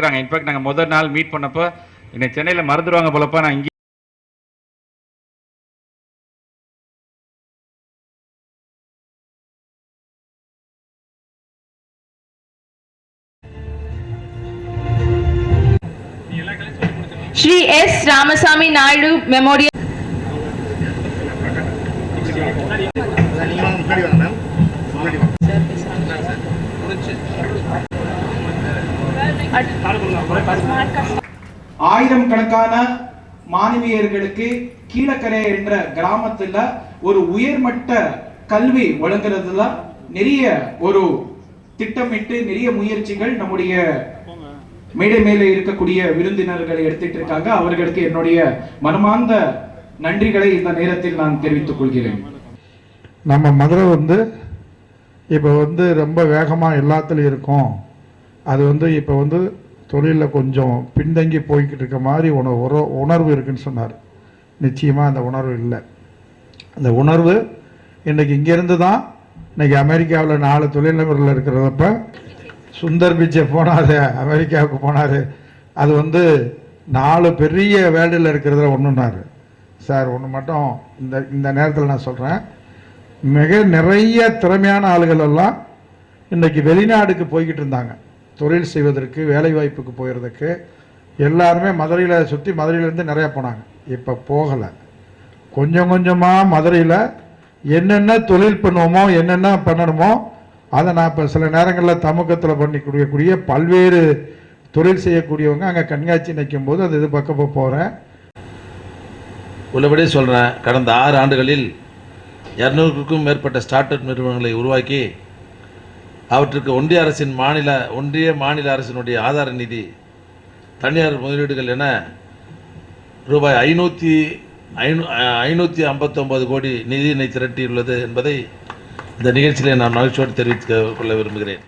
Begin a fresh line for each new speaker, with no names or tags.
இருக்கிறாங்க இன்ஃபேக்ட் நாங்கள் முதல் நாள் மீட் பண்ணப்போ என்னை சென்னையில் மறந்துடுவாங்க போலப்பா நான் இங்கே
Shri S. Ramasamy Naidu Memorial.
ஆயிரம் கணக்கான மாணவியர்களுக்கு கீழக்கரை என்ற கிராமத்துல ஒரு உயர்மட்ட கல்வி வழங்குறதுல நிறைய ஒரு திட்டமிட்டு நிறைய முயற்சிகள் நம்முடைய மேடை மேலே இருக்கக்கூடிய விருந்தினர்களை எடுத்துட்டு இருக்காங்க. அவர்களுக்கு என்னுடைய மனமார்ந்த நன்றிகளை இந்த நேரத்தில் நான் தெரிவித்துக் கொள்கிறேன்.
நம்ம மதுரை வந்து இப்போ வந்து ரொம்ப வேகமாக எல்லாத்துலேயும் இருக்கும். அது வந்து இப்போ வந்து தொழிலில் கொஞ்சம் பின்தங்கி போய்கிட்டு இருக்க மாதிரி உண உற உணர்வு இருக்குன்னு சொன்னார். நிச்சயமாக அந்த உணர்வு இல்லை. அந்த உணர்வு இன்றைக்கி இங்கேருந்து தான் இன்னைக்கு அமெரிக்காவில் நாலு தொழிலதிபர்கள் இருக்கிறதப்ப சுந்தர் பிச்சை போனார் அமெரிக்காவுக்கு போனார். அது வந்து நாலு பெரிய வேர்ல்டில் இருக்கிறதுல ஒன்றுனார் சார் ஒன்று மட்டும் இந்த இந்த நேரத்தில் நான் சொல்கிறேன் மிக நிறைய திறமையான ஆளுகள் எல்லாம் இன்றைக்கி வெளிநாடுக்கு போய்கிட்டு இருந்தாங்க. தொழில் செய்வதற்கு வேலை வாய்ப்புக்கு போகிறதுக்கு எல்லாருமே மதுரையில் சுற்றி மதுரையிலேருந்து நிறையா போனாங்க. இப்போ போகலை. கொஞ்சம் கொஞ்சமாக மதுரையில் என்னென்ன தொழில் பண்ணுவோமோ என்னென்ன பண்ணணுமோ அதை நான் இப்போ சில நேரங்களில் தமுக்கத்தில் பண்ணி கொடுக்கக்கூடிய பல்வேறு தொழில் செய்யக்கூடியவங்க அங்கே கண்காட்சி நிற்கும் போது அது இது பக்கம் போகிறேன்
உள்ளபடி சொல்கிறேன் கடந்த ஆறு ஆண்டுகளில் இரநூறுக்கும் மேற்பட்ட ஸ்டார்ட் அப் நிறுவனங்களை உருவாக்கி அவற்றுக்கு ஒன்றிய அரசின் மாநில ஒன்றிய மாநில அரசினுடைய ஆதார நிதி தனியார் முதலீடுகள் என ரூபாய் ஐநூற்றி ஐநூ ஐநூற்றி ஐம்பத்தொம்பது கோடி நிதியினை திரட்டியுள்ளது என்பதை இந்த நிகழ்ச்சியிலே நான் மகிழ்ச்சியோடு தெரிவித்துக் கொள்ள விரும்புகிறேன்.